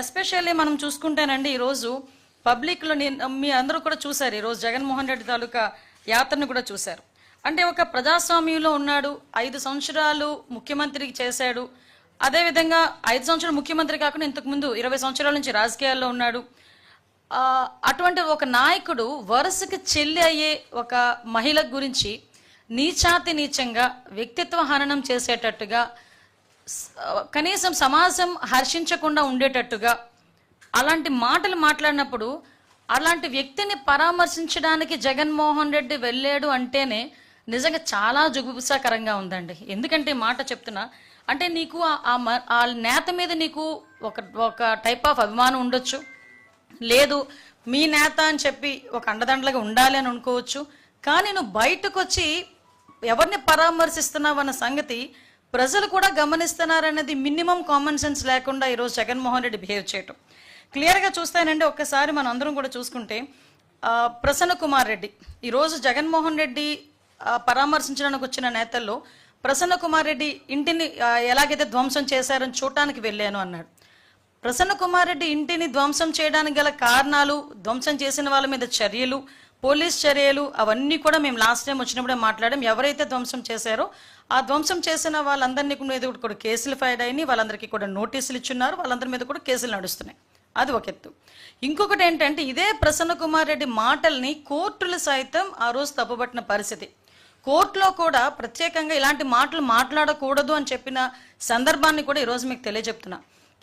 Especially మనం చూసుకుంటేనండి ఈరోజు పబ్లిక్లో నేను మీ అందరూ కూడా చూశారు. ఈరోజు జగన్మోహన్ రెడ్డి తాలూకా యాత్రను కూడా చూశారు. అంటే ఒక ప్రజాస్వామ్యంలో ఉన్నాడు ఐదు సంవత్సరాలు ముఖ్యమంత్రికి చేశాడు. అదేవిధంగా ఐదు సంవత్సరాలు ముఖ్యమంత్రి కాకుండా ఇంతకుముందు ఇరవై సంవత్సరాల నుంచి రాజకీయాల్లో ఉన్నాడు. అటువంటి ఒక నాయకుడు వరుసకి చెల్లి అయ్యే ఒక మహిళ గురించి నీచాతి నీచంగా వ్యక్తిత్వ హననం చేసేటట్టుగా కనీసం సమాజం హర్షించకుండా ఉండేటట్టుగా అలాంటి మాటలు మాట్లాడినప్పుడు అలాంటి వ్యక్తిని పరామర్శించడానికి జగన్మోహన్ రెడ్డి వెళ్ళాడు అంటేనే నిజంగా చాలా జుగుప్సాకరంగా ఉందండి. ఎందుకంటే మాట చెప్తున్నా అంటే నీకు ఆ- మ- ఆ నేత మీద నీకు ఒక ఒక టైప్ ఆఫ్ అభిమానం ఉండొచ్చు. లేదు మీ నేత అని చెప్పి ఒక అండదండలుగా ఉండాలి అని అనుకోవచ్చు. కానీ నువ్వు బయటకు వచ్చి ఎవరిని పరామర్శిస్తున్నావు అన్న సంగతి ప్రజలు కూడా గమనిస్తున్నారనేది మినిమం కామన్ సెన్స్ లేకుండా ఈరోజు జగన్మోహన్ రెడ్డి బిహేవ్ చేయటం. క్లియర్గా చూస్తానండి ఒక్కసారి మనం అందరం కూడా చూసుకుంటే ప్రసన్న కుమార్ రెడ్డి. ఈరోజు జగన్మోహన్ రెడ్డి పరామర్శించడానికి వచ్చిన నేతల్లో ప్రసన్న కుమార్ రెడ్డి ఇంటిని ఎలాగైతే ధ్వంసం చేశారని చూడటానికి వెళ్ళాను అన్నాడు. ప్రసన్న కుమార్ రెడ్డి ఇంటిని ధ్వంసం చేయడానికి గల కారణాలు ధ్వంసం చేసిన వాళ్ళ మీద చర్యలు పోలీస్ చర్యలు అవన్నీ కూడా మేము లాస్ట్ టైం వచ్చినప్పుడే మాట్లాడాం. ఎవరైతే ధ్వంసం చేశారో ఆ ధ్వంసం చేసిన వాళ్ళందరినీ మీద కూడా కేసులు ఫైల్ అయినాయి. వాళ్ళందరికీ కూడా నోటీసులు ఇచ్చున్నారు. వాళ్ళందరి మీద కూడా కేసులు నడుస్తున్నాయి. అది ఒక ఎత్తు. ఇంకొకటి ఏంటంటే ఇదే ప్రసన్న కుమార్ రెడ్డి మాటల్ని కోర్టులు సైతం ఆ రోజు తప్పుబట్టిన పరిస్థితి. కోర్టులో కూడా ప్రత్యేకంగా ఇలాంటి మాటలు మాట్లాడకూడదు అని చెప్పిన సందర్భాన్ని కూడా ఈరోజు మీకు తెలియజెప్తున్నా.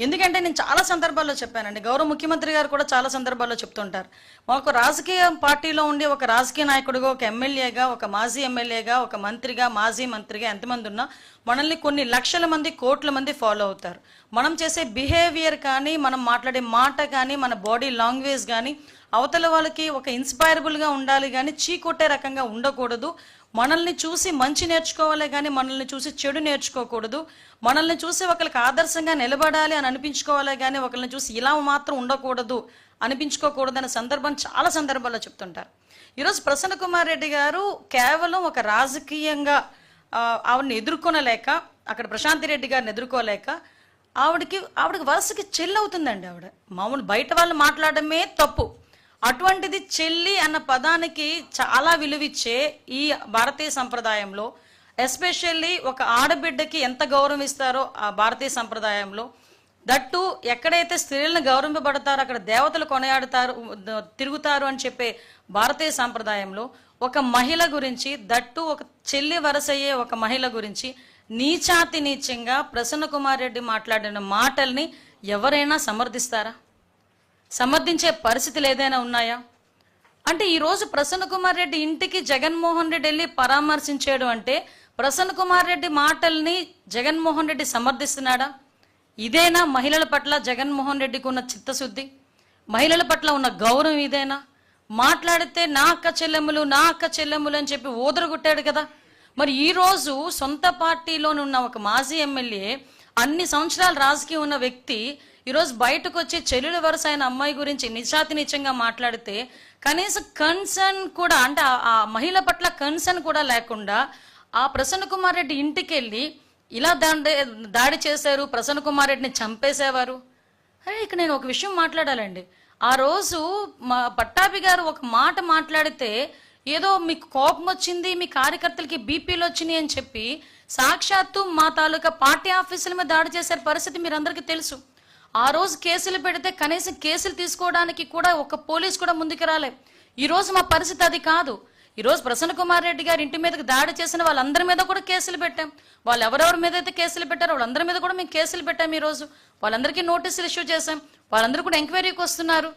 ఎందుకంటే నేను చాలా సందర్భాల్లో చెప్పానండి. గౌరవ ముఖ్యమంత్రి గారు కూడా చాలా సందర్భాల్లో చెప్తుంటారు. ఒక రాజకీయ పార్టీలో ఉండి ఒక రాజకీయ నాయకుడిగా ఒక ఎమ్మెల్యేగా ఒక మాజీ ఎమ్మెల్యేగా ఒక మంత్రిగా మాజీ మంత్రిగా ఎంతమంది ఉన్నా మనల్ని కొన్ని లక్షల మంది కోట్ల మంది ఫాలో అవుతారు. మనం చేసే బిహేవియర్ కానీ మనం మాట్లాడే మాట కానీ మన బాడీ లాంగ్వేజ్ కానీ అవతల వాళ్ళకి ఒక ఇన్స్పైరబుల్గా ఉండాలి కానీ చీకొట్టే రకంగా ఉండకూడదు. మనల్ని చూసి మంచి నేర్చుకోవాలి కానీ మనల్ని చూసి చెడు నేర్చుకోకూడదు. మనల్ని చూసి ఒకరికి ఆదర్శంగా నిలబడాలి అని అనిపించుకోవాలి కానీ ఒకరిని చూసి ఇలా మాత్రం ఉండకూడదు అనిపించుకోకూడదు అనే సందర్భం చాలా సందర్భాల్లో చెప్తుంటారు. ఈరోజు ప్రసన్న కుమార్ రెడ్డి గారు కేవలం ఒక రాజకీయంగా ఆవిడని ఎదుర్కొనలేక అక్కడ ప్రశాంతి రెడ్డి గారిని ఎదుర్కోలేక ఆవిడకి ఆవిడకి వరుసకి చెల్లి అవుతుందండి ఆవిడ. మామూలు బయట వాళ్ళు మాట్లాడమే తప్పు. అటువంటిది చెల్లి అన్న పదానికి చాలా విలువిచ్చే ఈ భారతీయ సంప్రదాయంలో ఎస్పెషల్లీ ఒక ఆడబిడ్డకి ఎంత గౌరవం ఇస్తారో ఆ భారతీయ సంప్రదాయంలో దట్టు ఎక్కడైతే స్త్రీలను గౌరవింపబడతారో అక్కడ దేవతలు కొనయాడుతారు తిరుగుతారు అని చెప్పే భారతీయ సాంప్రదాయంలో ఒక మహిళ గురించి దట్టు ఒక చెల్లి వరసయ్యే ఒక మహిళ గురించి నీచాతి నీచంగా ప్రసన్న కుమార్ రెడ్డి మాట్లాడిన మాటల్ని ఎవరైనా సమర్థిస్తారా? సమర్థించే పరిస్థితులు ఏదైనా ఉన్నాయా? అంటే ఈరోజు ప్రసన్న కుమార్ రెడ్డి ఇంటికి జగన్మోహన్ రెడ్డి వెళ్ళి పరామర్శించాడు అంటే ప్రసన్న కుమార్ రెడ్డి మాటల్ని జగన్మోహన్ రెడ్డి సమర్థిస్తున్నాడా? ఇదేనా మహిళల పట్ల జగన్మోహన్ రెడ్డికి ఉన్న చిత్తశుద్ధి? మహిళల పట్ల ఉన్న గౌరవం ఇదేనా? మాట్లాడితే నా అక్క చెల్లెములు నా అక్క చెల్లెములు అని చెప్పి ఓదరగొట్టాడు కదా. మరి ఈరోజు సొంత పార్టీలోని ఉన్న ఒక మాజీ ఎమ్మెల్యే అన్ని సంవత్సరాలు రాజకీయం ఉన్న వ్యక్తి ఈరోజు బయటకు వచ్చి చెల్లెల వరుస అయిన అమ్మాయి గురించి నిజాతి నిజంగా మాట్లాడితే కనీసం కన్సర్న్ కూడా అంటే ఆ- ఆ మహిళ పట్ల కన్సర్న్ కూడా లేకుండా ఆ ప్రసన్న కుమార్ రెడ్డి ఇంటికి వెళ్ళి ఇలా దాడి దాడి చేశారు ప్రసన్న కుమార్ రెడ్డిని చంపేసేవారు. అరే ఇక నేను ఒక విషయం మాట్లాడాలండి. ఆ రోజు మా పట్టాభి గారు ఒక మాట మాట్లాడితే ఏదో మీకు కోపం వచ్చింది మీ కార్యకర్తలకి బీపీలు వచ్చినాయి అని చెప్పి సాక్షాత్తు మా తాలూకా పార్టీ ఆఫీసుల మీద దాడి చేసే పరిస్థితి మీరందరికీ తెలుసు. ఆ రోజు కేసులు పెడితే కనీసం కేసులు తీసుకోవడానికి కూడా ఒక పోలీస్ కూడా ముందుకు రాలే. ఈ రోజు మా పరిస్థితి అది కాదు. ఈరోజు ప్రసన్న కుమార్ రెడ్డి గారి ఇంటి మీదకి దాడి చేసిన వాళ్ళందరి మీద కూడా కేసులు పెట్టాం. వాళ్ళు ఎవరెవరి మీద అయితే కేసులు పెట్టారో వాళ్ళందరి మీద కూడా మేము కేసులు పెట్టాం ఈ రోజు. వాళ్ళందరికీ నోటీసులు ఇష్యూ చేశాం. వాళ్ళందరూ కూడా ఎంక్వైరీకి వస్తున్నారు.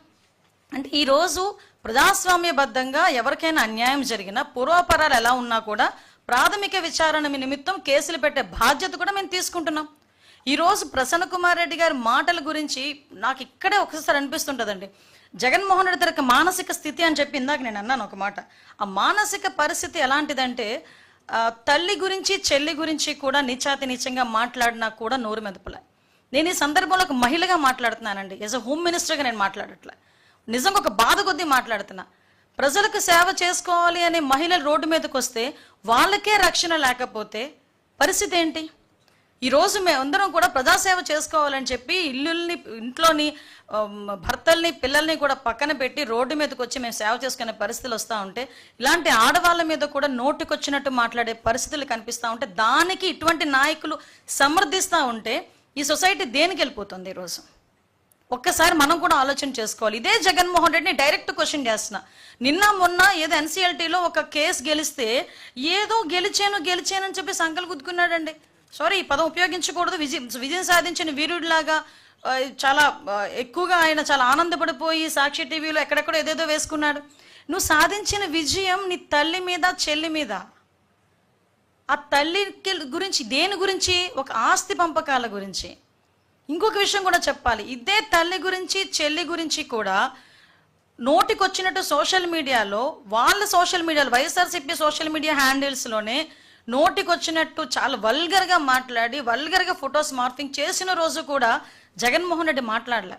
అంటే ఈరోజు ప్రజాస్వామ్యబద్ధంగా ఎవరికైనా అన్యాయం జరిగినా పూర్వాపరాలు ఎలా ఉన్నా కూడా ప్రాథమిక విచారణ నిమిత్తం కేసులు పెట్టే బాధ్యత కూడా మేము తీసుకుంటున్నాం. ఈరోజు ప్రసన్న కుమార్ రెడ్డి గారి మాటల గురించి నాకు ఇక్కడే ఒకసారి అనిపిస్తుంటుందండి. జగన్మోహన్ రెడ్డి తనకి మానసిక స్థితి అని చెప్పి ఇందాక నేను అన్నాను ఒక మాట. ఆ మానసిక పరిస్థితి ఎలాంటిదంటే తల్లి గురించి చెల్లి గురించి కూడా నిచాతి నీచంగా మాట్లాడినా కూడా నోరు మెదపలే. నేను ఈ సందర్భంలో ఒక మహిళగా మాట్లాడుతున్నానండి. యాజ్ అ హోమ్ మినిస్టర్గా నేను మాట్లాడట్లే. నిజంగా ఒక బాధ కొద్దీ మాట్లాడుతున్నా. ప్రజలకు సేవ చేసుకోవాలి అనే మహిళలు రోడ్డు మీదకి వస్తే వాళ్ళకే రక్షణ లేకపోతే పరిస్థితి ఏంటి? ఈ రోజు మేమందరం కూడా ప్రజాసేవ చేసుకోవాలని చెప్పి ఇల్లుల్ని ఇంట్లోని భర్తల్ని పిల్లల్ని కూడా పక్కన పెట్టి రోడ్డు మీదకి వచ్చి మేము సేవ చేసుకునే పరిస్థితులు వస్తూ ఉంటే ఇలాంటి ఆడవాళ్ళ మీద కూడా నోటికొచ్చినట్టు మాట్లాడే పరిస్థితులు కనిపిస్తూ ఉంటే దానికి ఇటువంటి నాయకులు సమర్థిస్తూ ఉంటే ఈ సొసైటీ దేనికి వెళ్ళిపోతుంది ఈరోజు ఒక్కసారి మనం కూడా ఆలోచన చేసుకోవాలి. ఇదే జగన్మోహన్ రెడ్డిని డైరెక్ట్ క్వశ్చన్ చేస్తున్నా. నిన్న మొన్న ఏదో ఎన్సీఎల్టీలో ఒక కేసు గెలిస్తే ఏదో గెలిచాను గెలిచానని చెప్పి సంకలు గుద్దుకున్నాడండి. సారీ ఈ పదం ఉపయోగించకూడదు. విజయం విజయం సాధించిన వీరుడిలాగా చాలా ఎక్కువగా ఆయన చాలా ఆనందపడిపోయి సాక్షి టీవీలో ఎక్కడెక్కడో ఏదేదో వేసుకున్నాడు. నువ్వు సాధించిన విజయం నీ తల్లి మీద చెల్లి మీద. ఆ తల్లికి గురించి దేని గురించి? ఒక ఆస్తి పంపకాల గురించి. ఇంకొక విషయం కూడా చెప్పాలి. ఇదే తల్లి గురించి చెల్లి గురించి కూడా నోటికొచ్చినట్టు సోషల్ మీడియాలో వాళ్ళ సోషల్ మీడియాలో వైఎస్ఆర్సీపీ సోషల్ మీడియా హ్యాండిల్స్లోనే నోటికొచ్చినట్టు చాలా వల్గర్గా మాట్లాడి వల్గర్గా ఫొటోస్ మార్ఫింగ్ చేసిన రోజు కూడా జగన్మోహన్ రెడ్డి మాట్లాడలే.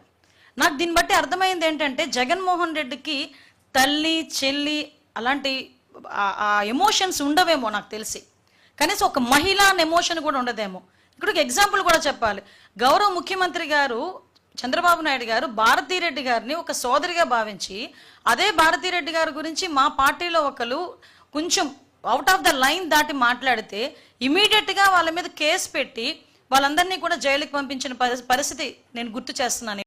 నాకు దీన్ని బట్టి అర్థమైంది ఏంటంటే జగన్మోహన్ రెడ్డికి తల్లి చెల్లి అలాంటి ఆ- ఎమోషన్స్ ఉండవేమో నాకు తెలిసి. కనీసం ఒక మహిళ అనే ఎమోషన్ కూడా ఉండదేమో. ఇక్కడ ఎగ్జాంపుల్ కూడా చెప్పాలి. గౌరవ ముఖ్యమంత్రి గారు చంద్రబాబు నాయుడు గారు భారతీరెడ్డి గారిని ఒక సోదరిగా భావించి అదే భారతీరెడ్డి గారి గురించి మా పార్టీలో ఒకరు కొంచెం అవుట్ ఆఫ్ ద లైన్ దాటి మాట్లాడితే ఇమీడియట్గా వాళ్ళ మీద కేసు పెట్టి వాళ్ళందరినీ కూడా జైలుకి పంపించిన పరిస్థితి నేను గుర్తు చేస్తున్నాను.